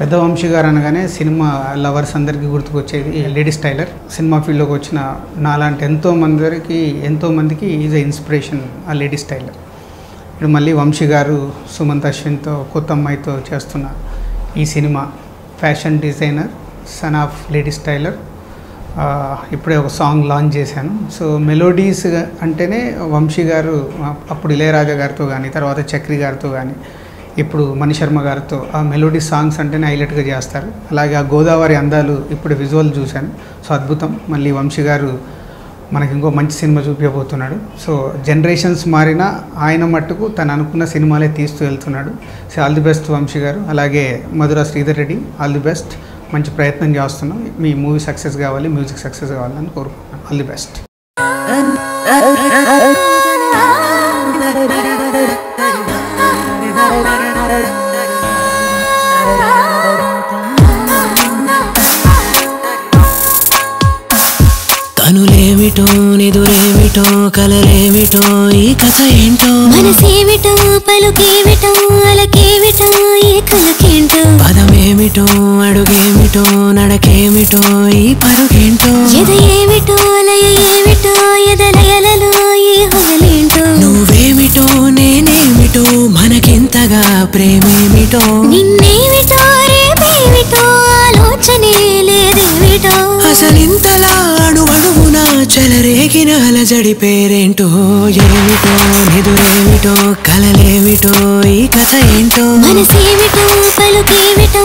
పెద్ద వంశీ గారు అనగానే సినిమా లవర్స్ అందరికీ గుర్తుకొచ్చేది లేడీస్ టైలర్. సినిమా ఫీల్డ్లోకి వచ్చిన నాలాంటి ఎంతో మందికి ఎంతో మందికి ఈజ్ అ ఇన్స్పిరేషన్ ఆ లేడీస్ టైలర్. ఇప్పుడు మళ్ళీ వంశీ గారు సుమంత్ అశ్విన్తో కొత్త అమ్మాయితో చేస్తున్న ఈ cinema fashion designer son of ladies tailor. ఇప్పుడే ఒక సాంగ్ లాంచ్ చేశాను. సో మెలోడీస్ అంటేనే వంశీ గారు అప్పుడు ఇళయరాజా గారితో కానీ తర్వాత చక్రి గారితో కానీ ఇప్పుడు మణిశర్మ గారితో ఆ మెలోడీ సాంగ్స్ అంటేనే హైలైట్గా చేస్తారు. అలాగే ఆ గోదావరి అందాలు ఇప్పుడు విజువల్ చూశాను. సో అద్భుతం. మళ్ళీ వంశీ గారు మనకి ఇంకో మంచి సినిమా చూపించబోతున్నాడు. సో జనరేషన్స్ మారినా ఆయన మట్టుకు తను అనుకున్న సినిమాలే తీస్తూ వెళ్తున్నాడు. So all the best Vamsi garu. అలాగే Madhura Sreedhar Reddy all the best. మంచి ప్రయత్నం చేస్తున్నాం. మీ మూవీ సక్సెస్ కావాలి మ్యూజిక్ సక్సెస్ కావాలని కోరుకుంటున్నాను ఆల్ ది బెస్ట్. కనులేమిటో నిదురేమిటో కలలేమిటో ఈ కథ ఏంటో? మనసేమిటో పలుకేమిటో అలకేమిటో ఏ కలకేంటో పదమేమిటో అడుగేమిటో నడకేమిటో ఈ పరుగేంటో? ఎద ఏమిటో లయ ఏమిటో ఎదలయలలో ఏ హొగలేంటో నువ్వేమిటో నేనేమిటో మనకింతగా ప్రేమేమిటో? నిన్నేమిటో అలజడి పేరేంటో ఏమిటో నిదురేమిటో కలలేమిటో ఈ కథ ఏంటో? మనసేమిటో పలుకేమిటో?